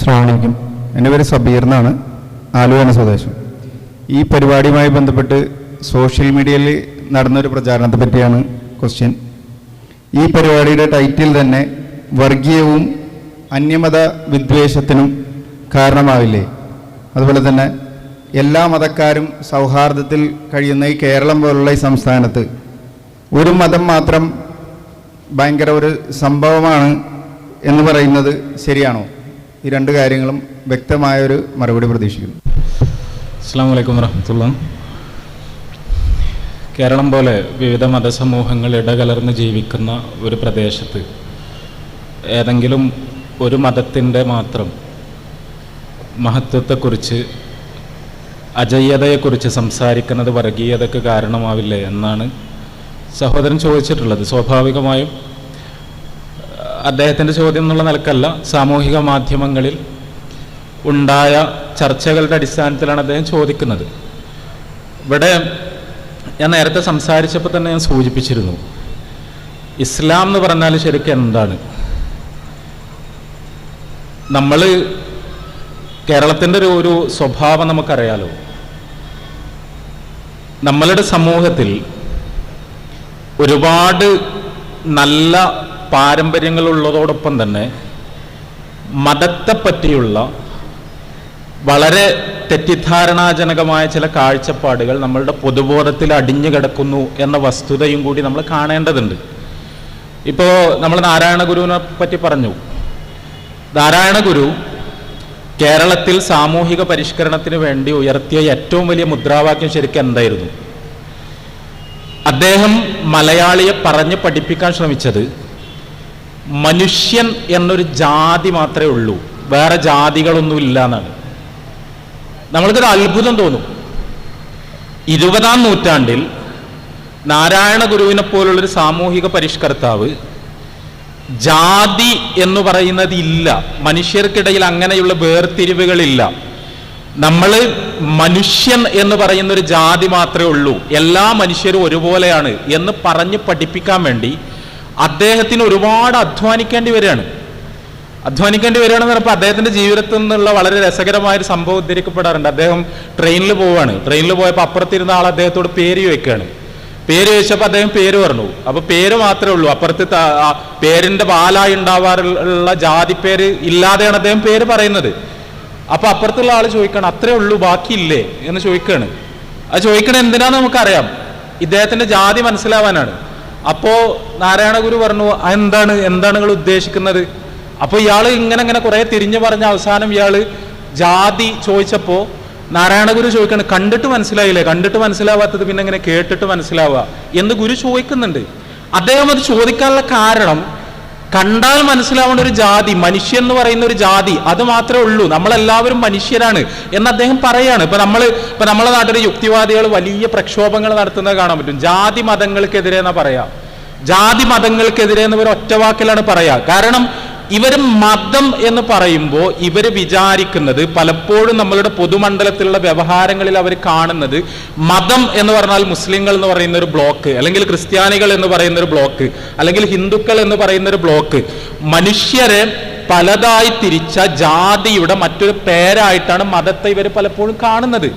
ശ്രവണിക്കും. എന്റെ പേര് സബീർ എന്നാണ്. ആലുവയാണ് സ്വദേശം. ഈ പരിപാടിയുമായി ബന്ധപ്പെട്ട് സോഷ്യൽ മീഡിയയിൽ നടന്നൊരു പ്രചാരണത്തെ പറ്റിയാണ് ക്വസ്റ്റ്യൻ ഈ പരിപാടിയുടെ ടൈറ്റിൽ തന്നെ വർഗീയവും അന്യമത വിദ്വേഷത്തിനും കാരണമാവില്ലേ? അതുപോലെ തന്നെ എല്ലാ മതക്കാരും സൗഹാർദ്ദത്തിൽ കഴിയുന്ന ഈ കേരളം പോലുള്ള ഈ സംസ്ഥാനത്ത് ഒരു മതം മാത്രം ഭയങ്കര ഒരു സംഭവമാണ് എന്ന് പറയുന്നത് ശരിയാണോ? ഈ രണ്ട് കാര്യങ്ങളും വ്യക്തമായൊരു മറുപടി പ്രതീക്ഷിക്കുന്നു. അസ്സാം വലൈക്കും വറഹമത്തുള്ള. കേരളം പോലെ വിവിധ മതസമൂഹങ്ങൾ ഇടകലർന്ന് ജീവിക്കുന്ന ഒരു പ്രദേശത്ത് ഏതെങ്കിലും ഒരു മതത്തിന്റെ മാത്രം മഹത്വത്തെക്കുറിച്ച് അജയ്യതയെക്കുറിച്ച് സംസാരിക്കുന്നത് വർഗീയതയ്ക്ക് കാരണമാവില്ലേ എന്നാണ് സഹോദരൻ ചോദിച്ചിട്ടുള്ളത്. സ്വാഭാവികമായും അദ്ദേഹത്തിന്റെ ചോദ്യം എന്നുള്ള നിലക്കല്ല. സാമൂഹിക മാധ്യമങ്ങളിൽ ഉണ്ടായ ചർച്ചകളുടെ അടിസ്ഥാനത്തിലാണ് അദ്ദേഹം ചോദിക്കുന്നത്. ഇവിടെ ഞാൻ നേരത്തെ സംസാരിച്ചപ്പോൾ തന്നെ ഞാൻ സൂചിപ്പിച്ചിരുന്നു. ഇസ്ലാം എന്ന് പറഞ്ഞാൽ ശരിക്കും എന്താണ്? നമ്മൾ കേരളത്തിന്റെ ഒരു ഒരു സ്വഭാവം നമുക്കറിയാലോ. നമ്മളുടെ സമൂഹത്തിൽ ഒരുപാട് നല്ല പാരമ്പര്യങ്ങളുള്ളതോടൊപ്പം തന്നെ മതത്തെ പറ്റിയുള്ള വളരെ തെറ്റിദ്ധാരണാജനകമായ ചില കാഴ്ചപ്പാടുകൾ നമ്മളുടെ പൊതുബോധത്തിൽ അടിഞ്ഞു കിടക്കുന്നു എന്ന വസ്തുതയും കൂടി നമ്മൾ കാണേണ്ടതുണ്ട്. ഇപ്പോൾ നമ്മൾ നാരായണ ഗുരുവിനെ പറ്റി പറഞ്ഞു. നാരായണ ഗുരു കേരളത്തിൽ സാമൂഹിക പരിഷ്കരണത്തിന് വേണ്ടി ഉയർത്തിയ ഏറ്റവും വലിയ മുദ്രാവാക്യം ശരിക്കും എന്തായിരുന്നു? അദ്ദേഹം മലയാളിയെ പറഞ്ഞ് പഠിപ്പിക്കാൻ ശ്രമിച്ചത് മനുഷ്യൻ എന്നൊരു ജാതി മാത്രമേ ഉള്ളൂ. വേറെ ജാതികളൊന്നും ഇല്ല എന്നാണ്. നമ്മൾക്കൊരു അത്ഭുതം തോന്നും. ഇരുപതാം നൂറ്റാണ്ടിൽ നാരായണ ഗുരുവിനെ പോലുള്ളൊരു സാമൂഹിക പരിഷ്കർത്താവ് ജാതി എന്ന് പറയുന്നത് ഇല്ല. മനുഷ്യർക്കിടയിൽ അങ്ങനെയുള്ള വേർതിരിവുകളില്ല. നമ്മൾ മനുഷ്യൻ എന്ന് പറയുന്ന ഒരു ജാതി മാത്രമേ ഉള്ളൂ. എല്ലാ മനുഷ്യരും ഒരുപോലെയാണ് എന്ന് പറഞ്ഞ് പഠിപ്പിക്കാൻ വേണ്ടി അദ്ദേഹത്തിന് ഒരുപാട് അധ്വാനിക്കേണ്ടി വരികയാണ്. അധ്വാനിക്കേണ്ടി വരികയാണെന്ന് പറഞ്ഞപ്പോൾ അദ്ദേഹത്തിന്റെ ജീവിതത്തിൽ നിന്നുള്ള വളരെ രസകരമായ ഒരു സംഭവം ഉദ്ധരിക്കപ്പെടാറുണ്ട്. അദ്ദേഹം ട്രെയിനിൽ പോവാണ് ട്രെയിനിൽ പോയപ്പോൾ അപ്പുറത്തിരുന്ന ആൾ അദ്ദേഹത്തോട് പേര് ചോദിക്കുകയാണ്. പേര് ചോദിച്ചപ്പോൾ അദ്ദേഹം പേര് പറഞ്ഞു. അപ്പൊ പേര് മാത്രമേ ഉള്ളൂ. അപ്പുറത്ത് പേരിന്റെ പാലായി ഉണ്ടാവാറുള്ള ജാതി പേര് ഇല്ലാതെയാണ് അദ്ദേഹം പേര് പറയുന്നത്. അപ്പൊ അപ്പുറത്തുള്ള ആൾ ചോദിക്കണം അത്രേ ഉള്ളൂ ബാക്കിയില്ലേ? എന്ന് ചോദിക്കുകയാണ്. അത് ചോദിക്കണത് എന്തിനാന്ന് നമുക്കറിയാം. ഇദ്ദേഹത്തിന്റെ ജാതി മനസ്സിലാവാനാണ്. അപ്പോ നാരായണ ഗുരു പറഞ്ഞു എന്താണ് എന്താണ് നിങ്ങൾ ഉദ്ദേശിക്കുന്നത്? അപ്പൊ ഇയാൾ ഇങ്ങനെ ഇങ്ങനെ കുറെ തിരിഞ്ഞു പറഞ്ഞ അവസാനം ഇയാൾ ജാതി ചോദിച്ചപ്പോ നാരായണ ഗുരു ചോദിക്കണം കണ്ടിട്ട് മനസ്സിലായില്ലേ? കണ്ടിട്ട് മനസ്സിലാവാത്തത് പിന്നെ ഇങ്ങനെ കേട്ടിട്ട് മനസ്സിലാവുക? എന്ന് ഗുരു ചോദിക്കുന്നുണ്ട്. അദ്ദേഹം അത് ചോദിക്കാനുള്ള കാരണം കണ്ടാൽ മനസ്സിലാവേണ്ട ഒരു ജാതി മനുഷ്യൻ എന്ന് പറയുന്ന ഒരു ജാതി അത് മാത്രമേ ഉള്ളൂ. നമ്മളെല്ലാവരും മനുഷ്യരാണ് എന്ന് അദ്ദേഹം പറയാണ്. ഇപ്പൊ നമ്മൾ ഇപ്പൊ നമ്മളെ നാട്ടിലെ യുക്തിവാദികൾ വലിയ പ്രക്ഷോഭങ്ങൾ നടത്തുന്നത് കാണാൻ പറ്റും. ജാതി മതങ്ങൾക്കെതിരെ എന്നാ പറയാ? ജാതി മതങ്ങൾക്കെതിരെ എന്ന് ഒറ്റവാക്കിലാണ് പറയാ. കാരണം ഇവർ മതം എന്ന് പറയുമ്പോൾ ഇവർ വിചാരിക്കുന്നത് പലപ്പോഴും നമ്മളുടെ പൊതുമണ്ഡലത്തിലുള്ള വ്യവഹാരങ്ങളിൽ അവർ കാണുന്നത് മതം എന്ന് പറഞ്ഞാൽ മുസ്ലിങ്ങൾ എന്ന് പറയുന്ന ഒരു ബ്ലോക്ക് അല്ലെങ്കിൽ ക്രിസ്ത്യാനികൾ എന്ന് പറയുന്ന ഒരു ബ്ലോക്ക് അല്ലെങ്കിൽ ഹിന്ദുക്കൾ എന്ന് പറയുന്ന ഒരു ബ്ലോക്ക്. മനുഷ്യരെ പലതായി തിരിച്ച ജാതിയുടെ മറ്റൊരു പേരായിട്ടാണ് മതത്തെ ഇവർ പലപ്പോഴും കാണുന്നത്.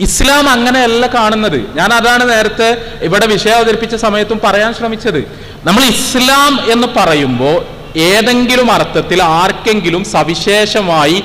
ഇസ്ലാം അങ്ങനെയല്ല കാണുന്നത്. ഞാൻ അതാണ് നേരത്തെ ഇവിടെ വിഷയം അവതരിപ്പിച്ച സമയത്തും പറയാൻ ശ്രമിച്ചത്. നമ്മൾ ഇസ്ലാം എന്ന് പറയുമ്പോൾ ഏതെങ്കിലും അർത്ഥത്തിൽ ആർക്കെങ്കിലും സവിശേഷമായി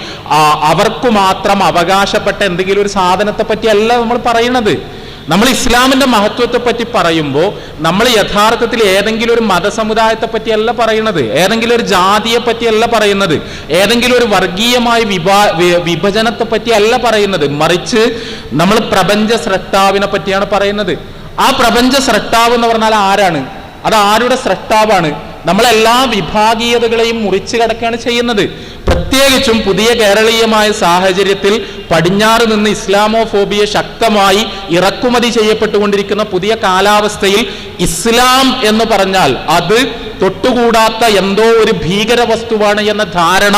അവർക്കു മാത്രം അവകാശപ്പെട്ട എന്തെങ്കിലും ഒരു സാധനത്തെ പറ്റിയല്ല നമ്മൾ പറയുന്നത് നമ്മൾ ഇസ്ലാമിന്റെ മഹത്വത്തെ പറ്റി പറയുമ്പോൾ നമ്മൾ യഥാർത്ഥത്തിൽ ഏതെങ്കിലും ഒരു മതസമുദായത്തെ പറ്റിയല്ല പറയുന്നത് ഏതെങ്കിലും ഒരു ജാതിയെ പറ്റിയല്ല പറയുന്നത്. ഏതെങ്കിലും ഒരു വർഗീയമായ വിഭാ വിഭജനത്തെ പറ്റിയല്ല പറയുന്നത്. മറിച്ച് നമ്മൾ പ്രപഞ്ച സ്രഷ്ടാവിനെ പറ്റിയാണ് പറയുന്നത്. ആ പ്രപഞ്ച സ്രഷ്ടാവ് എന്ന് പറഞ്ഞാൽ ആരാണ്? അത് ആരുടെ സ്രഷ്ടാവാണ് നമ്മളെല്ലാ വിഭാഗീയതകളെയും മുറിച്ചു കടക്കുകയാണ് ചെയ്യുന്നത്. പ്രത്യേകിച്ചും പുതിയ കേരളീയമായ സാഹചര്യത്തിൽ പടിഞ്ഞാറ് നിന്ന് ഇസ്ലാമോഫോബിയ ശക്തമായി ഇറക്കുമതി ചെയ്യപ്പെട്ടുകൊണ്ടിരിക്കുന്ന പുതിയ കാലാവസ്ഥയിൽ ഇസ്ലാം എന്ന് പറഞ്ഞാൽ അത് തൊട്ടുകൂടാത്ത എന്തോ ഒരു ഭീകര വസ്തുവാണ് എന്ന ധാരണ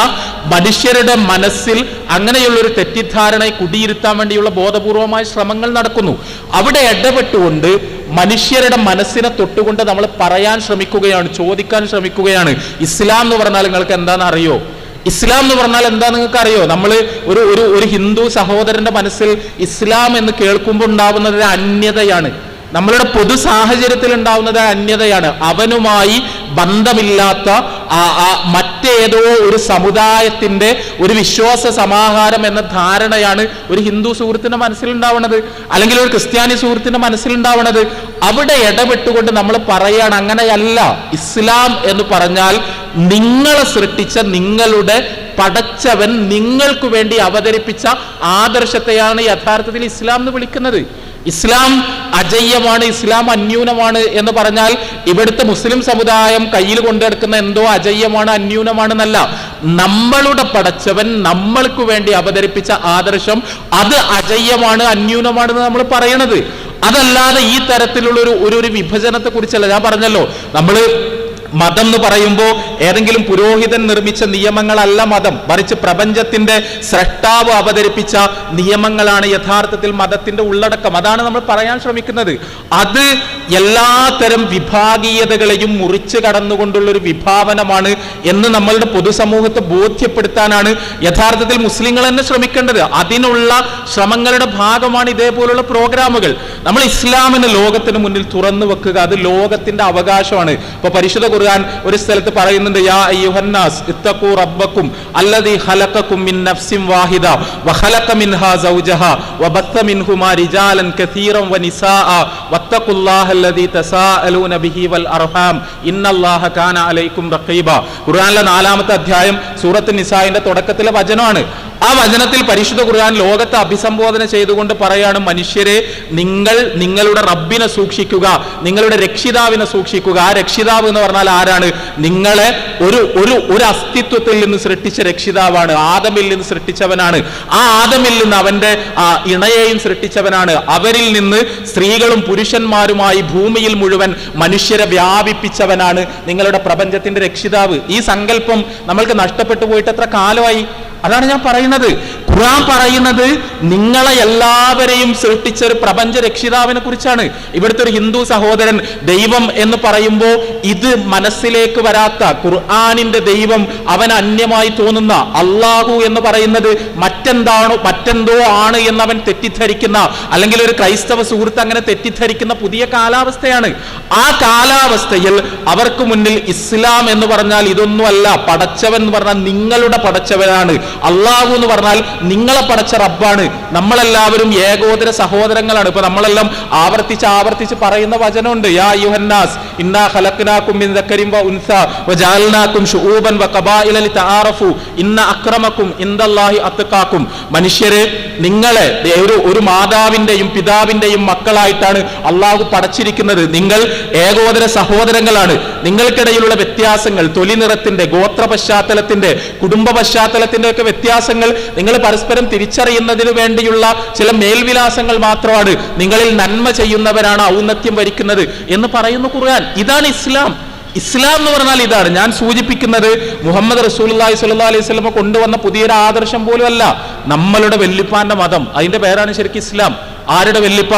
മനുഷ്യരുടെ മനസ്സിൽ അങ്ങനെയുള്ള ഒരു തെറ്റിദ്ധാരണയെ കുടിയിരുത്താൻ വേണ്ടിയുള്ള ബോധപൂർവമായ ശ്രമങ്ങൾ നടക്കുന്നു. അവിടെ ഇടപെട്ടുകൊണ്ട് മനുഷ്യരുടെ മനസ്സിനെ തൊട്ടുകൊണ്ട് നമ്മൾ പറയാൻ ശ്രമിക്കുകയാണ് ചോദിക്കാൻ ശ്രമിക്കുകയാണ്. ഇസ്ലാം എന്ന് പറഞ്ഞാൽ നിങ്ങൾക്ക് എന്താണെന്ന് അറിയോ? ഇസ്ലാം എന്ന് പറഞ്ഞാൽ എന്താ നിങ്ങൾക്ക് അറിയോ? നമ്മൾ ഒരു ഒരു ഒരു ഹിന്ദു സഹോദരന്റെ മനസ്സിൽ ഇസ്ലാം എന്ന് കേൾക്കുമ്പോൾ ഉണ്ടാവുന്നത് ഒരു അന്യതയാണ്. നമ്മളുടെ പൊതു സാഹചര്യത്തിൽ ഉണ്ടാവുന്നത് അന്യതയാണ്. അവനുമായി ബന്ധമില്ലാത്ത ആ ഒരു സമുദായത്തിന്റെ ഒരു വിശ്വാസ സമാഹാരം എന്ന ധാരണയാണ് ഒരു ഹിന്ദു സുഹൃത്തിന്റെ മനസ്സിലുണ്ടാവണത് അല്ലെങ്കിൽ ഒരു ക്രിസ്ത്യാനി സുഹൃത്തിന്റെ മനസ്സിലുണ്ടാവണത്. അവിടെ ഇടപെട്ടുകൊണ്ട് നമ്മൾ പറയാണ് അങ്ങനെയല്ല ഇസ്ലാം എന്ന് പറഞ്ഞാൽ നിങ്ങളെ സൃഷ്ടിച്ച നിങ്ങളുടെ പടച്ചവൻ നിങ്ങൾക്ക് വേണ്ടി അവതരിപ്പിച്ച ആദർശത്തെയാണ് യഥാർത്ഥത്തിൽ ഇസ്ലാം എന്ന് വിളിക്കുന്നത്. ഇസ്ലാം അജയ്യമാണ് ഇസ്ലാം അന്യൂനമാണ് എന്ന് പറഞ്ഞാൽ ഇവിടുത്തെ മുസ്ലിം സമുദായം കയ്യിൽ കൊണ്ടെടുക്കുന്ന എന്തോ അജയ്യമാണ് അന്യൂനമാണ് എന്നല്ല നമ്മളുടെ പടച്ചവൻ നമ്മൾക്ക് വേണ്ടി അവതരിപ്പിച്ച ആദർശം അത് അജയ്യമാണ് അന്യൂനമാണെന്ന് നമ്മൾ പറയണത്. അതല്ലാതെ ഈ തരത്തിലുള്ള ഒരു ഒരു വിഭജനത്തെ കുറിച്ചല്ല ഞാൻ പറഞ്ഞല്ലോ നമ്മൾ മതം എന്ന് പറയുമ്പോൾ ഏതെങ്കിലും പുരോഹിതൻ നിർമ്മിച്ച നിയമങ്ങളല്ല മതം. മറിച്ച് പ്രപഞ്ചത്തിന്റെ സ്രഷ്ടാവ് അവതരിപ്പിച്ച നിയമങ്ങളാണ് യഥാർത്ഥത്തിൽ മതത്തിന്റെ ഉള്ളടക്കം. അതാണ് നമ്മൾ പറയാൻ ശ്രമിക്കുന്നത്. അത് എല്ലാത്തരം വിഭാഗീയതകളെയും മുറിച്ചു കടന്നുകൊണ്ടുള്ള ഒരു വിഭാവനമാണ് എന്ന് നമ്മളുടെ പൊതുസമൂഹത്തെ ബോധ്യപ്പെടുത്താനാണ് യഥാർത്ഥത്തിൽ മുസ്ലിങ്ങൾ തന്നെ ശ്രമിക്കേണ്ടത്. അതിനുള്ള ശ്രമങ്ങളുടെ ഭാഗമാണ് ഇതേപോലുള്ള പ്രോഗ്രാമുകൾ. നമ്മൾ ഇസ്ലാമിന് ലോകത്തിന് മുന്നിൽ തുറന്നു വെക്കുക അത് ലോകത്തിന്റെ അവകാശമാണ്. ഇപ്പൊ പരിശുദ്ധ ഖുർആൻ ഒരു സ്ഥലത്ത് പറയുന്നുണ്ട് യാ അയ്യുഹന്നാസ് ഇത്തഖൂ റബ്ബക്കും അല്ലദീ ഖലഖക്കും മിൻ നഫ്സിൻ വാഹിദ വഖലഖ മിൻഹാ സൗജഹ വബത്ത മിൻഹുമാ റിജാലൻ കസീറൻ വനിസാഅ വത്തഖുല്ലാഹ അല്ലദീ തസാഅലൂന ബിഹി വൽ അർഹാം ഇന്നല്ലാഹ കാന അലൈക്കും റഖീബ. ഖുർആനിലെ നാലാമത്തെ അധ്യായം സൂറത്ത് നിസായിന്റെ തുടക്കത്തിലെ വചനമാണ്. ആ വചനത്തിൽ പരിശുദ്ധ ഖുർആൻ ലോകത്തെ അഭിസംബോധന ചെയ്തുകൊണ്ട് പറയാണ് മനുഷ്യരെ നിങ്ങൾ നിങ്ങളുടെ റബ്ബിനെ സൂക്ഷിക്കുക നിങ്ങളുടെ രക്ഷിതാവിനെ സൂക്ഷിക്കുക. ആ രക്ഷിതാവ് എന്ന് പറഞ്ഞാൽ ആരാണ്? നിങ്ങളെ ഒരു ഒരു ഒരു അസ്തിത്വത്തിൽ നിന്ന് സൃഷ്ടിച്ച രക്ഷിതാവാണ്. ആദമിൽ നിന്ന് സൃഷ്ടിച്ചവനാണ്. ആ ആദമിൽ നിന്ന് അവന്റെ ഇണയെയും സൃഷ്ടിച്ചവനാണ്. അവരിൽ നിന്ന് സ്ത്രീകളും പുരുഷന്മാരുമായി ഭൂമിയിൽ മുഴുവൻ മനുഷ്യരെ വ്യാപിപ്പിച്ചവനാണ് നിങ്ങളുടെ പ്രപഞ്ചത്തിന്റെ രക്ഷിതാവ്. ഈ സങ്കല്പം നമ്മൾക്ക് നഷ്ടപ്പെട്ടു പോയിട്ട് എത്ര കാലമായി? അതാണ് ഞാൻ പറയുന്നത്. ഖുറാൻ പറയുന്നത് നിങ്ങളെ എല്ലാവരെയും സൃഷ്ടിച്ച ഒരു പ്രപഞ്ച രക്ഷിതാവിനെ കുറിച്ചാണ്. ഇവിടുത്തെ ഒരു ഹിന്ദു സഹോദരൻ ദൈവം എന്ന് പറയുമ്പോൾ ഇത് മനസ്സിലേക്ക് വരാത്ത ഖുർആാനിന്റെ ദൈവം അവൻ അന്യമായി തോന്നുന്ന അള്ളാഹു എന്ന് പറയുന്നത് മറ്റെന്താണോ മറ്റെന്തോ ആണ് എന്ന് അവൻ തെറ്റിദ്ധരിക്കുന്ന അല്ലെങ്കിൽ ഒരു ക്രൈസ്തവ സുഹൃത്ത് അങ്ങനെ തെറ്റിദ്ധരിക്കുന്ന പുതിയ കാലാവസ്ഥയാണ്. ആ കാലാവസ്ഥയിൽ അവർക്ക് മുന്നിൽ ഇസ്ലാം എന്ന് പറഞ്ഞാൽ ഇതൊന്നുമല്ല പടച്ചവൻ എന്ന് പറഞ്ഞാൽ നിങ്ങളുടെ പടച്ചവനാണ്. അള്ളാഹു എന്ന് പറഞ്ഞാൽ നിങ്ങളെ പടച്ച റബ്ബാണ്. നമ്മളെല്ലാവരും ഏകോദര സഹോദരങ്ങളാണ്. ഇപ്പൊ നമ്മളെല്ലാം ആവർത്തിച്ച് ആവർത്തിച്ച് പറയുന്ന വചനമുണ്ട്. യാ യുഹന്നാസ് ഇന്നാ മിൻ വ ഉൻസ വജഅൽനാകും ശുഊബൻ വ ഖബായില ലിതആറഫു ഇൻദല്ലാഹി മനുഷ്യരെ നിങ്ങളെ ഒരു ഒരു മാതാവിന്റെയും പിതാവിന്റെയും മക്കളായിട്ടാണ് അള്ളാഹു പടച്ചിരിക്കുന്നത്. നിങ്ങൾ ഏകോദര സഹോദരങ്ങളാണ്. നിങ്ങൾക്കിടയിലുള്ള വ്യത്യാസങ്ങൾ തൊലി നിറത്തിന്റെ ഗോത്ര പശ്ചാത്തലത്തിന്റെ കുടുംബ പശ്ചാത്തലത്തിന്റെ ഒക്കെ വ്യത്യാസങ്ങൾ നിങ്ങൾ പരസ്പരം തിരിച്ചറിയുന്നതിന് വേണ്ടിയുള്ള ചില മേൽവിലാസങ്ങൾ മാത്രമാണ് നിങ്ങളിൽ നന്മ ചെയ്യുന്നവരാണ് ഔന്നത്യം വരിക്കുന്നത് എന്ന് പറയുന്നു ഖുർആൻ. ഇതാണ് ഇസ്ലാം. ഇസ്ലാം എന്ന് പറഞ്ഞാൽ ഇതാണ്. ഞാൻ സൂചിപ്പിക്കുന്നത് മുഹമ്മദ് റസൂലി സ്വല്ലാ അലൈഹി സ്വലമ കൊണ്ടുവന്ന പുതിയൊരു ആദർശം പോലും അല്ല. നമ്മളുടെ വെല്ലുപ്പാന്റെ മതം. അതിന്റെ പേരാണ് ശരിക്കും ഇസ്ലാം. ആരുടെ വെല്ലുപ്പ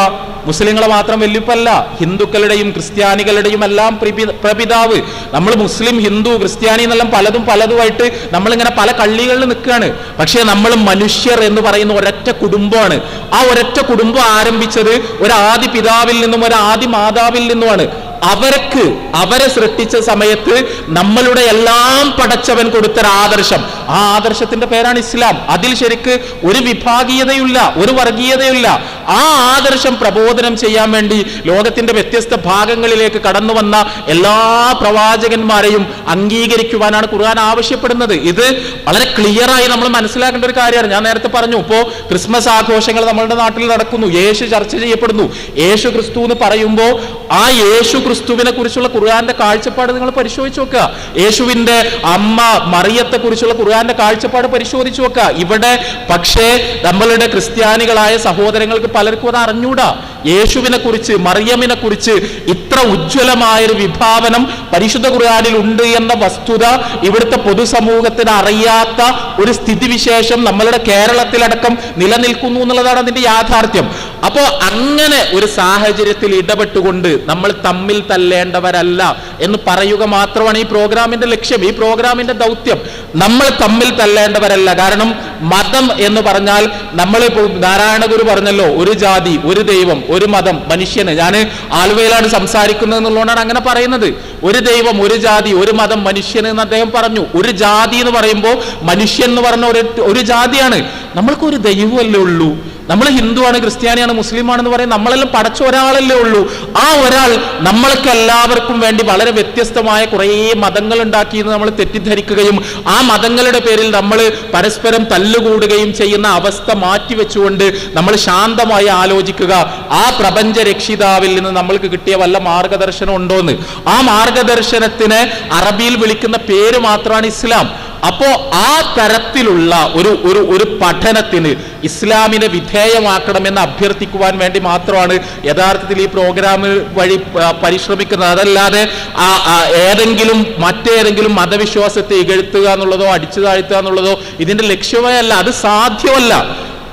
മുസ്ലിങ്ങളെ മാത്രം വെല്ലിപ്പല്ല ഹിന്ദുക്കളുടെയും ക്രിസ്ത്യാനികളുടെയും എല്ലാം പ്രപിതാവ്. നമ്മൾ മുസ്ലിം ഹിന്ദു ക്രിസ്ത്യാനി എന്നെല്ലാം പലതും പലതുമായിട്ട് നമ്മളിങ്ങനെ പല കള്ളികളിൽ നിൽക്കുകയാണ്. പക്ഷേ നമ്മൾ മനുഷ്യർ എന്ന് പറയുന്ന ഒരൊറ്റ കുടുംബമാണ്. ആ ഒരൊറ്റ കുടുംബം ആരംഭിച്ചത് ഒരു പിതാവിൽ നിന്നും ഒരു മാതാവിൽ നിന്നുമാണ്. അവർക്ക് അവരെ സൃഷ്ടിച്ച സമയത്ത് നമ്മളുടെ എല്ലാം പടച്ചവൻ കൊടുത്തൊരു ആദർശം ആ ആദർശത്തിന്റെ പേരാണ് ഇസ്ലാം. അതിൽ ശരിക്ക് ഒരു വിഭാഗീയതയില്ല ഒരു വർഗീയതയില്ല ആ ആദർശം പ്രബോധനം ചെയ്യാൻ വേണ്ടി ലോകത്തിന്റെ വ്യത്യസ്ത ഭാഗങ്ങളിലേക്ക് കടന്നു വന്ന എല്ലാ പ്രവാചകന്മാരെയും അംഗീകരിക്കുവാനാണ് ഖുർആൻ ആവശ്യപ്പെടുന്നത്. ഇത് വളരെ ക്ലിയറായി നമ്മൾ മനസ്സിലാക്കേണ്ട ഒരു കാര്യമാണ്. ഞാൻ നേരത്തെ പറഞ്ഞു ഇപ്പോ ക്രിസ്മസ് ആഘോഷങ്ങൾ നമ്മളുടെ നാട്ടിൽ നടക്കുന്നു. യേശു ചർച്ച ചെയ്യപ്പെടുന്നു. യേശു ക്രിസ്തു എന്ന് പറയുമ്പോൾ ആ യേശു ക്രിസ്തുവിനെ കുറിച്ചുള്ള ഖുർആന്റെ കാഴ്ചപ്പാട് നിങ്ങൾ പരിശോധിച്ച് നോക്കുക. യേശുവിന്റെ അമ്മ മറിയത്തെ കുറിച്ചുള്ള ഖുർആന്റെ കാഴ്ചപ്പാട് പരിശോധിച്ചു നോക്കുക ഇവിടെ പക്ഷേ നമ്മളുടെ ക്രിസ്ത്യാനികളായ സഹോദരങ്ങൾക്ക് പലർക്കും അത് അറിഞ്ഞൂടാ. യേശുവിനെ കുറിച്ച് മറിയമിനെ കുറിച്ച് ഇത്ര ഉജ്ജ്വലമായൊരു വിഭാവനം പരിശുദ്ധ ഖുർആനിൽ ഉണ്ട് എന്ന വസ്തുത ഇവിടുത്തെ പൊതുസമൂഹത്തിന് അറിയാത്ത ഒരു സ്ഥിതിവിശേഷം നമ്മളുടെ കേരളത്തിലടക്കം നിലനിൽക്കുന്നു എന്നുള്ളതാണ് അതിന്റെ യാഥാർത്ഥ്യം. അപ്പോ അങ്ങനെ ഒരു സാഹചര്യത്തിൽ ഇടപെട്ടുകൊണ്ട് നമ്മൾ തമ്മിൽ തല്ലേണ്ടവരല്ല എന്ന് പറയുക മാത്രമാണ് ഈ പ്രോഗ്രാമിന്റെ ലക്ഷ്യം ഈ പ്രോഗ്രാമിന്റെ ദൗത്യം. നമ്മൾ തമ്മിൽ തല്ലേണ്ടവരല്ല. കാരണം മതം എന്ന് പറഞ്ഞാൽ നമ്മൾ നാരായണ ഗുരു പറഞ്ഞല്ലോ ഒരു ജാതി ഒരു ദൈവം. ഒരു മതം മനുഷ്യന്. ഞാൻ ആലുവയിലാണ് സംസാരിക്കുന്നത് എന്നുള്ളതുകൊണ്ടാണ് അങ്ങനെ പറയുന്നത്. ഒരു ദൈവം ഒരു ജാതി ഒരു മതം മനുഷ്യന് എന്ന് അദ്ദേഹം പറഞ്ഞു. ഒരു ജാതി എന്ന് പറയുമ്പോൾ മനുഷ്യൻ എന്ന് പറഞ്ഞ ഒരു ഒരു ജാതിയാണ്. നമ്മൾക്ക് ഒരു ദൈവമല്ലേ ഉള്ളൂ? നമ്മൾ ഹിന്ദുവാണ് ക്രിസ്ത്യാനിയാണ് മുസ്ലിമാണെന്ന് പറയും നമ്മളെല്ലാം പടച്ച ഒരാളല്ലേ ഉള്ളൂ. ആ ഒരാൾ നമ്മൾക്ക് എല്ലാവർക്കും വേണ്ടി വളരെ വ്യത്യസ്തമായ കുറേ മതങ്ങൾ ഉണ്ടാക്കിയെന്ന് നമ്മൾ തെറ്റിദ്ധരിക്കുകയും ആ മതങ്ങളുടെ പേരിൽ നമ്മൾ പരസ്പരം തല്ലുകൂടുകയും ചെയ്യുന്ന അവസ്ഥ മാറ്റിവെച്ചുകൊണ്ട് നമ്മൾ ശാന്തമായി ആലോചിക്കുക. ആ പ്രപഞ്ച രക്ഷിതാവിൽ നിന്ന് നമ്മൾക്ക് കിട്ടിയ വല്ല മാർഗദർശനം ഉണ്ടോന്ന്? ആ മാർഗദർശനത്തിന് അറബിയിൽ വിളിക്കുന്ന പേര് മാത്രമാണ് ഇസ്ലാം. അപ്പോ ആ തരത്തിലുള്ള ഒരു ഒരു ഒരു പഠനത്തിന് ഇസ്ലാമിനെ വിധേയമാക്കണമെന്ന് അഭ്യർത്ഥിക്കുവാൻ വേണ്ടി മാത്രമാണ് യഥാർത്ഥത്തിൽ ഈ പ്രോഗ്രാം വഴി പരിശ്രമിക്കുന്നത്. അതല്ലാതെ ആ ഏതെങ്കിലും മറ്റേതെങ്കിലും മതവിശ്വാസത്തെ ഇകഴ്ത്തുക എന്നുള്ളതോ അടിച്ചു താഴ്ത്തുക എന്നുള്ളതോ ഇതിന്റെ ലക്ഷ്യമേ അല്ല അത് സാധ്യമല്ല.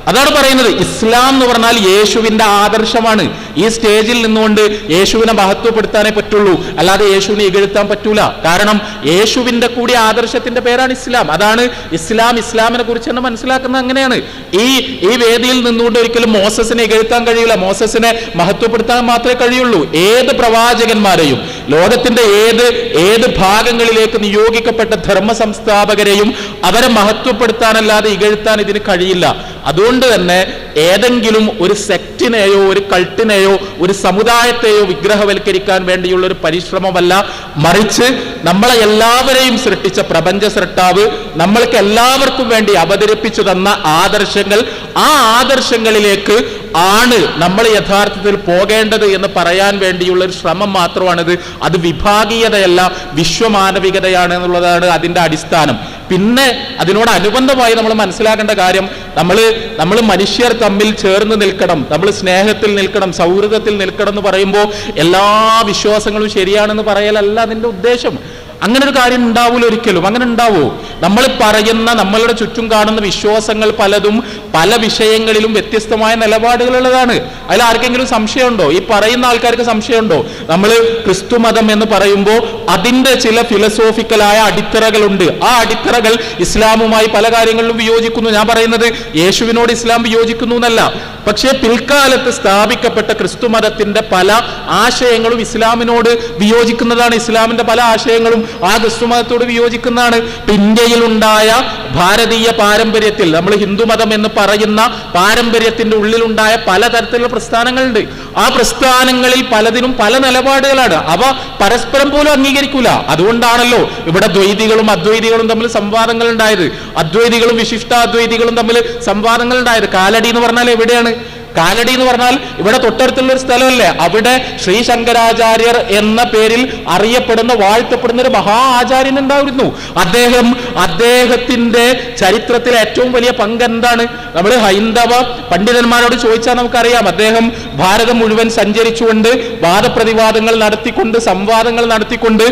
അതാണ് പറയുന്നത്. ഇസ്ലാം എന്ന് പറഞ്ഞാൽ യേശുവിന്റെ ആദർശമാണ്. ഈ സ്റ്റേജിൽ നിന്നുകൊണ്ട് യേശുവിനെ മഹത്വപ്പെടുത്താനേ പറ്റുള്ളൂ. അല്ലാതെ യേശുവിനെ ഇകഴ്ത്താൻ പറ്റൂല. കാരണം യേശുവിന്റെ കൂടി ആദർശത്തിന്റെ പേരാണ് ഇസ്ലാം. അതാണ് ഇസ്ലാം ഇസ്ലാമിനെ കുറിച്ച് തന്നെ മനസ്സിലാക്കുന്നത് അങ്ങനെയാണ്. ഈ ഈ വേദിയിൽ നിന്നുകൊണ്ട് ഒരിക്കലും മോസസിനെ ഇകഴ്ത്താൻ കഴിയില്ല. മോസസിനെ മഹത്വപ്പെടുത്താൻ മാത്രമേ കഴിയുള്ളൂ. ഏത് പ്രവാചകന്മാരെയും ലോകത്തിന്റെ ഏത് ഏത് ഭാഗങ്ങളിലേക്ക് നിയോഗിക്കപ്പെട്ട ധർമ്മ സംസ്ഥാപകരെയും അവരെ മഹത്വപ്പെടുത്താനല്ലാതെ ഇകഴ്ത്താൻ ഇതിന് കഴിയില്ല. അതുകൊണ്ട് തന്നെ ഏതെങ്കിലും ഒരു സെക്റ്റിനെയോ ഒരു കൾട്ടിനെയോ ഒരു സമുദായത്തെയോ വിഗ്രഹവൽക്കരിക്കാൻ വേണ്ടിയുള്ള ഒരു പരിശ്രമമല്ല. മറിച്ച് നമ്മളെ എല്ലാവരെയും സൃഷ്ടിച്ച പ്രപഞ്ച സൃഷ്ടാവ് നമ്മൾക്ക് എല്ലാവർക്കും വേണ്ടി അവതരിപ്പിച്ചു തന്ന ആദർശങ്ങൾ. ആ ആദർശങ്ങളിലേക്ക് ആണ് നമ്മൾ യഥാർത്ഥത്തിൽ പോകേണ്ടത് എന്ന് പറയാൻ വേണ്ടിയുള്ള ഒരു ശ്രമം മാത്രമാണിത്. അത് വിഭാഗീയതയല്ല വിശ്വമാനവികതയാണ് എന്നുള്ളതാണ് അതിന്റെ അടിസ്ഥാനം. പിന്നെ അതിനോട് അനുബന്ധമായി നമ്മൾ മനസ്സിലാക്കേണ്ട കാര്യം നമ്മൾ നമ്മൾ മനുഷ്യർ തമ്മിൽ ചേർന്ന് നിൽക്കണം നമ്മൾ സ്നേഹത്തിൽ നിൽക്കണം സൗഹൃദത്തിൽ നിൽക്കണം എന്ന് പറയുമ്പോൾ എല്ലാ വിശ്വാസങ്ങളും ശരിയാണെന്ന് പറയലല്ല അതിന്റെ ഉദ്ദേശം. അങ്ങനെ ഒരു കാര്യം ഉണ്ടാവില്ല ഒരിക്കലും അങ്ങനെ ഉണ്ടാവോ? നമ്മൾ പറയുന്ന നമ്മളുടെ ചുറ്റും കാണുന്ന വിശ്വാസങ്ങൾ പലതും പല വിഷയങ്ങളിലും വ്യത്യസ്തമായ നിലപാടുകളുള്ളതാണ്. അതിൽ ആർക്കെങ്കിലും സംശയമുണ്ടോ? ഈ പറയുന്ന ആൾക്കാർക്ക് സംശയമുണ്ടോ? നമ്മൾ ക്രിസ്തു മതം എന്ന് പറയുമ്പോൾ അതിന്റെ ചില ഫിലസോഫിക്കലായ അടിത്തറകളുണ്ട്. ആ അടിത്തറകൾ ഇസ്ലാമുമായി പല കാര്യങ്ങളിലും വിയോജിക്കുന്നു. ഞാൻ പറയുന്നത് യേശുവിനോട് ഇസ്ലാം വിയോജിക്കുന്നു എന്നല്ല. പക്ഷേ പിൽക്കാലത്ത് സ്ഥാപിക്കപ്പെട്ട ക്രിസ്തു മതത്തിന്റെ പല ആശയങ്ങളും ഇസ്ലാമിനോട് വിയോജിക്കുന്നതാണ്. ഇസ്ലാമിന്റെ പല ആശയങ്ങളും ആ ക്രിസ്തു മതത്തോട് വിയോജിക്കുന്നതാണ്. ഇന്ത്യയിലുണ്ടായ ഭാരതീയ പാരമ്പര്യത്തിൽ നമ്മൾ ഹിന്ദുമതം എന്ന് പറയുന്ന പാരമ്പര്യത്തിന്റെ ഉള്ളിലുണ്ടായ പലതരത്തിലുള്ള പ്രസ്ഥാനങ്ങളുണ്ട്. ആ പ്രസ്ഥാനങ്ങളിൽ പലതിനും പല നിലപാടുകളാണ്. അവ പരസ്പരം പോലും അംഗീകരിക്കൂല. അതുകൊണ്ടാണല്ലോ ഇവിടെ ദ്വൈതികളും അദ്വൈതികളും തമ്മിൽ സംവാദങ്ങൾ ഉണ്ടായത് അദ്വൈതികളും വിശിഷ്ടാദ്വൈതികളും തമ്മിൽ സംവാദങ്ങൾ ഉണ്ടായത് കാലടി എന്ന് പറഞ്ഞാൽ എവിടെയാണ്? കാലടി എന്ന് പറഞ്ഞാൽ ഇവിടെ തൊട്ടടുത്തുള്ള ഒരു സ്ഥലമല്ലേ? അവിടെ ശ്രീ ശങ്കരാചാര്യർ എന്ന പേരിൽ അറിയപ്പെടുന്ന വാഴ്ത്തപ്പെടുന്ന ഒരു മഹാ ആചാര്യൻ ഉണ്ടായിരുന്നു. അദ്ദേഹം അദ്ദേഹത്തിന്റെ ചരിത്രത്തിൽ ഏറ്റവും വലിയ പങ്ക് എന്താണ്? നമ്മൾ ഹൈന്ദവ പണ്ഡിതന്മാരോട് ചോദിച്ചാൽ നമുക്കറിയാം. അദ്ദേഹം ഭാരതം മുഴുവൻ സഞ്ചരിച്ചുകൊണ്ട് വാദപ്രതിവാദങ്ങൾ നടത്തിക്കൊണ്ട് സംവാദങ്ങൾ നടത്തിക്കൊണ്ട്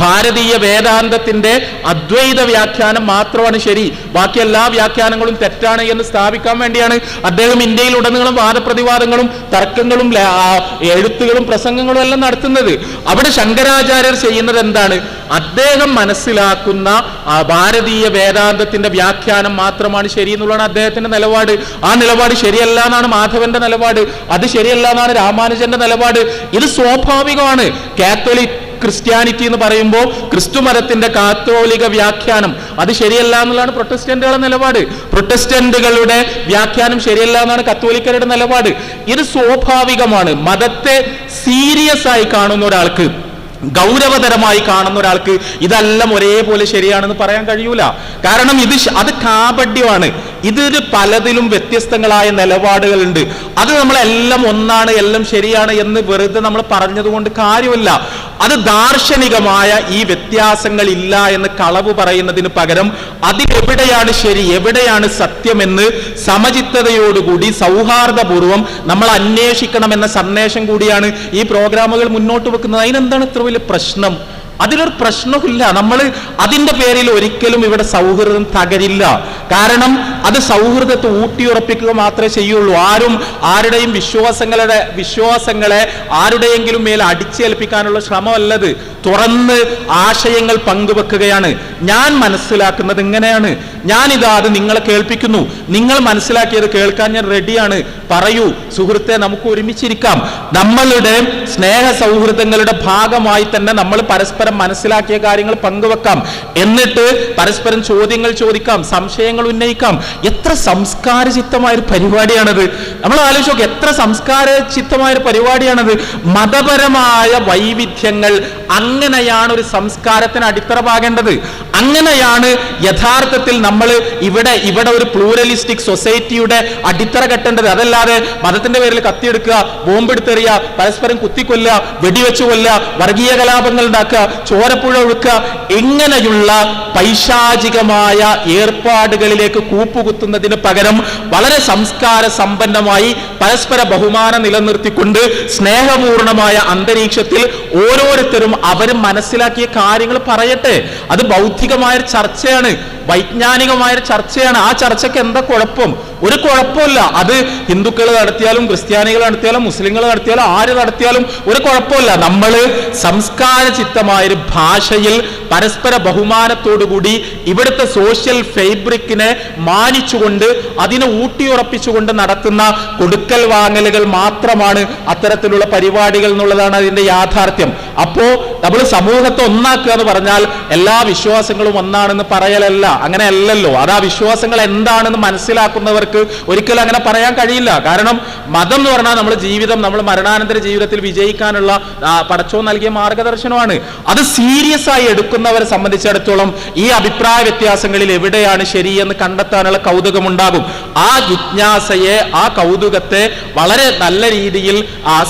ഭാരതീയ വേദാന്തത്തിന്റെ അദ്വൈത വ്യാഖ്യാനം മാത്രമാണ് ശരി. ബാക്കി എല്ലാ വ്യാഖ്യാനങ്ങളും തെറ്റാണ് എന്ന് സ്ഥാപിക്കാൻ വേണ്ടിയാണ്. അദ്ദേഹം ഇന്ത്യയിൽ ഉടനീളം വാദപ്രതിവാദങ്ങളും തർക്കങ്ങളും എഴുത്തുകളും പ്രസംഗങ്ങളും എല്ലാം നടത്തുന്നത്. അവിടെ ശങ്കരാചാര്യർ ചെയ്യുന്നത് എന്താണ്? അദ്ദേഹം മനസ്സിലാക്കുന്ന ഭാരതീയ വേദാന്തത്തിന്റെ വ്യാഖ്യാനം മാത്രമാണ് ശരി എന്നുള്ളതാണ് അദ്ദേഹത്തിന്റെ നിലപാട്. ആ നിലപാട് ശരിയല്ല എന്നാണ് മാധവന്റെ നിലപാട്. അത് ശരിയല്ല എന്നാണ് രാമാനുജന്റെ നിലപാട്. ഇത് സ്വാഭാവികമാണ്. കാത്തോലിക് ക്രിസ്ത്യാനിറ്റി എന്ന് പറയുമ്പോൾ ക്രിസ്തു മതത്തിന്റെ കാത്തോലിക വ്യാഖ്യാനം. അത് ശരിയല്ല എന്നുള്ളതാണ് പ്രൊട്ടസ്റ്റന്റുകളുടെ നിലപാട്. പ്രൊട്ടസ്റ്റന്റുകളുടെ വ്യാഖ്യാനം ശരിയല്ല എന്നാണ് കത്തോലിക്കരുടെ നിലപാട്. ഇത് സ്വാഭാവികമാണ്. മതത്തെ സീരിയസ് ആയി കാണുന്ന ഒരാൾക്ക് ഗൗരവതരമായി കാണുന്ന ഒരാൾക്ക് ഇതെല്ലാം ഒരേപോലെ ശരിയാണെന്ന് പറയാൻ കഴിയൂല. കാരണം ഇത് അത് കാപഡ്യമാണ് ഇതിന് പലതിലും വ്യത്യസ്തങ്ങളായ നിലപാടുകളുണ്ട്. അത് നമ്മളെല്ലാം ഒന്നാണ് എല്ലാം ശരിയാണ് എന്ന് വെറുതെ നമ്മൾ പറഞ്ഞതുകൊണ്ട് കാര്യമില്ല. അത് ദാർശനികമായ ഈ വ്യത്യാസങ്ങൾ ഇല്ല എന്ന് കളവ് പറയുന്നതിന് പകരം അതിലെവിടെയാണ് ശരി എവിടെയാണ് സത്യമെന്ന് സമചിത്തതയോടുകൂടി സൗഹാർദ്ദപൂർവം നമ്മൾ അന്വേഷിക്കണം എന്ന സന്ദേശം കൂടിയാണ് ഈ പ്രോഗ്രാമുകൾ മുന്നോട്ട് വെക്കുന്നത്. അതിനെന്താണ് ഇത്ര വലിയ പ്രശ്നം അതിലൊരു പ്രശ്നമില്ല നമ്മൾ അതിന്റെ പേരിൽ ഒരിക്കലും ഇവിടെ സൗഹൃദം തകരില്ല. കാരണം അത് സൗഹൃദത്തെ ഊട്ടിയുറപ്പിക്കുക മാത്രമേ ചെയ്യുള്ളൂ. ആരും ആരുടെയും വിശ്വാസങ്ങളുടെ വിശ്വാസങ്ങളെ ആരുടെയെങ്കിലും മേൽ അടിച്ചേൽപ്പിക്കാനുള്ള ശ്രമമല്ലത്. തുറന്ന് ആശയങ്ങൾ പങ്കുവെക്കുകയാണ്. ഞാൻ മനസ്സിലാക്കുന്നത് ഇങ്ങനെയാണ്. ഞാൻ ഇതാ അത് നിങ്ങളെ കേൾപ്പിക്കുന്നു. നിങ്ങൾ മനസ്സിലാക്കിയത് കേൾക്കാൻ ഞാൻ റെഡിയാണ്. പറയൂ സുഹൃത്തെ നമുക്ക് ഒരുമിച്ചിരിക്കാം. നമ്മളുടെ സ്നേഹ സൗഹൃദങ്ങളുടെ ഭാഗമായി തന്നെ നമ്മൾ പരസ്പരം മനസ്സിലാക്കിയ കാര്യങ്ങൾ പങ്കുവെക്കാം. എന്നിട്ട് പരസ്പരം ചോദ്യങ്ങൾ ചോദിക്കാം സംശയങ്ങൾ ഉന്നയിക്കാം. എത്ര സംസ്കാര ചിത്തമായൊരു പരിപാടിയാണത്. നമ്മൾ ആലോചിച്ച് നോക്കി എത്ര സംസ്കാര ചിത്തമായൊരു പരിപാടിയാണത്. മതപരമായ വൈവിധ്യങ്ങൾ അങ്ങനെയാണ് ഒരു സംസ്കാരത്തിന് അടിത്തറ പാകേണ്ടത്. അങ്ങനെയാണ് യഥാർത്ഥത്തിൽ നമ്മൾ ഇവിടെ ഇവിടെ ഒരു പ്ലൂറലിസ്റ്റിക് സൊസൈറ്റിയുടെ അടിത്തറ കെട്ടേണ്ടത്. അതല്ലാതെ മതത്തിന്റെ പേരിൽ കത്തിയെടുക്കുക ബോംബെടുത്തെറിയുക പരസ്പരം കുത്തിക്കൊല്ലുക വെടിവെച്ചു കൊല്ലുക വർഗീയ കലാപങ്ങൾ ഉണ്ടാക്കുക ചോരപ്പുഴ ഒഴുക്കുക ഇങ്ങനെയുള്ള പൈശാചികമായ ഏർപ്പാടുകളിലേക്ക് കൂപ്പുകുത്തുന്നതിന് പകരം വളരെ സംസ്കാര സമ്പന്നമായി പരസ്പര ബഹുമാനം നിലനിർത്തിക്കൊണ്ട് സ്നേഹപൂർണമായ അന്തരീക്ഷത്തിൽ ഓരോരുത്തരും അവരും മനസ്സിലാക്കിയ കാര്യങ്ങൾ പറയട്ടെ. അത് ബൗദ്ധികമായ ചർച്ചയാണ് വൈജ്ഞാനികമായ ചർച്ചയാണ്. ആ ചർച്ചയ്ക്ക് എന്താ കുഴപ്പം? ഒരു കുഴപ്പമില്ല. അത് ഹിന്ദുക്കൾ നടത്തിയാലും ക്രിസ്ത്യാനികൾ നടത്തിയാലും മുസ്ലിങ്ങൾ നടത്തിയാലും ആര് നടത്തിയാലും ഒരു കുഴപ്പമില്ല. നമ്മൾ സംസ്കാര ചിത്തമായൊരു ഭാഷയിൽ പരസ്പര ബഹുമാനത്തോടുകൂടി ഇവിടുത്തെ സോഷ്യൽ ഫേബ്രിക്കിനെ മാനിച്ചുകൊണ്ട് അതിനെ ഊട്ടിയുറപ്പിച്ചുകൊണ്ട് നടത്തുന്ന കൊടുക്കൽ വാങ്ങലുകൾ മാത്രമാണ് അത്തരത്തിലുള്ള പരിപാടികൾ എന്നുള്ളതാണ് അതിന്റെ യാഥാർത്ഥ്യം. അപ്പോ നമ്മൾ സമൂഹത്തെ ഒന്നാക്കുക എന്ന് പറഞ്ഞാൽ എല്ലാ വിശ്വാസങ്ങളും ഒന്നാണെന്ന് പറയലല്ല. അങ്ങനെ അല്ലല്ലോ അത് ആ വിശ്വാസങ്ങൾ എന്താണെന്ന് മനസ്സിലാക്കുന്നവർക്ക് ഒരിക്കലും അങ്ങനെ പറയാൻ കഴിയില്ല. കാരണം മതം എന്ന് പറഞ്ഞാൽ നമ്മൾ ജീവിതം നമ്മൾ മരണാനന്തര ജീവിതത്തിൽ വിജയിക്കാനുള്ള പടച്ചോ നൽകിയ മാർഗദർശനമാണ്. അത് സീരിയസ് ആയി എടുക്കുന്നവരെ സംബന്ധിച്ചിടത്തോളം ഈ അഭിപ്രായ വ്യത്യാസങ്ങളിൽ എവിടെയാണ് ശരിയെന്ന് കണ്ടെത്താനുള്ള കൗതുകം ഉണ്ടാകും ആ ജിജ്ഞാസയെ ആ കൗതുകത്തെ വളരെ നല്ല രീതിയിൽ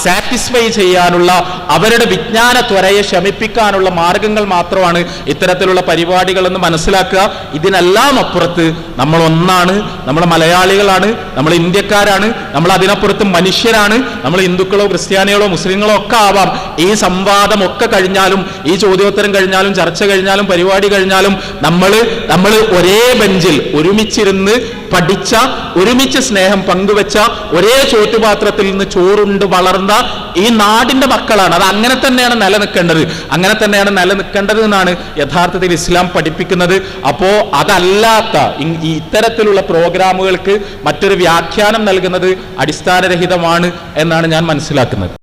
സാറ്റിസ്ഫൈ ചെയ്യാനുള്ള അവരുടെ വിജ്ഞാന ത്വരയെ ശമിപ്പിക്കാനുള്ള മാർഗങ്ങൾ മാത്രമാണ് ഇത്തരത്തിലുള്ള പരിപാടികൾ എന്ന് മനസ്സിലാക്കുക. ഇതിനെല്ലാം അപ്പുറത്ത് നമ്മൾ ഒന്നാണ് നമ്മൾ മലയാളികളാണ് നമ്മൾ ഇന്ത്യക്കാരാണ് നമ്മൾ അതിനപ്പുറത്ത് മനുഷ്യരാണ് നമ്മൾ ഹിന്ദുക്കളോ ക്രിസ്ത്യാനികളോ മുസ്ലിങ്ങളോ ഒക്കെ ആവാം. ഈ സംവാദം ഒക്കെ കഴിഞ്ഞാലും ഈ ചോദ്യോത്തരം കഴിഞ്ഞാലും ചർച്ച കഴിഞ്ഞാലും പരിപാടി കഴിഞ്ഞാലും നമ്മൾ നമ്മൾ ഒരേ ബെഞ്ചിൽ ഒരുമിച്ചിരുന്ന് പഠിച്ച ഒരുമിച്ച് സ്നേഹം പങ്കുവെച്ച ഒരേ ചോറ്റുപാത്രത്തിൽ നിന്ന് ചോറുണ്ട് വളർന്ന ഈ നാടിന്റെ മക്കളാണ്. അത് അങ്ങനെ തന്നെയാണ് നിലനിൽക്കേണ്ടത്. അങ്ങനെ തന്നെയാണ് നിലനിൽക്കേണ്ടത് എന്നാണ് യഥാർത്ഥത്തിൽ ഇസ്ലാം പഠിപ്പിക്കുന്നത്. അപ്പോ അതല്ലാത്ത ഇത്തരത്തിലുള്ള പ്രോഗ്രാമുകൾക്ക് മറ്റൊരു വ്യാഖ്യാനം നൽകുന്നത് അടിസ്ഥാനരഹിതമാണ് എന്നാണ് ഞാൻ മനസ്സിലാക്കുന്നത്.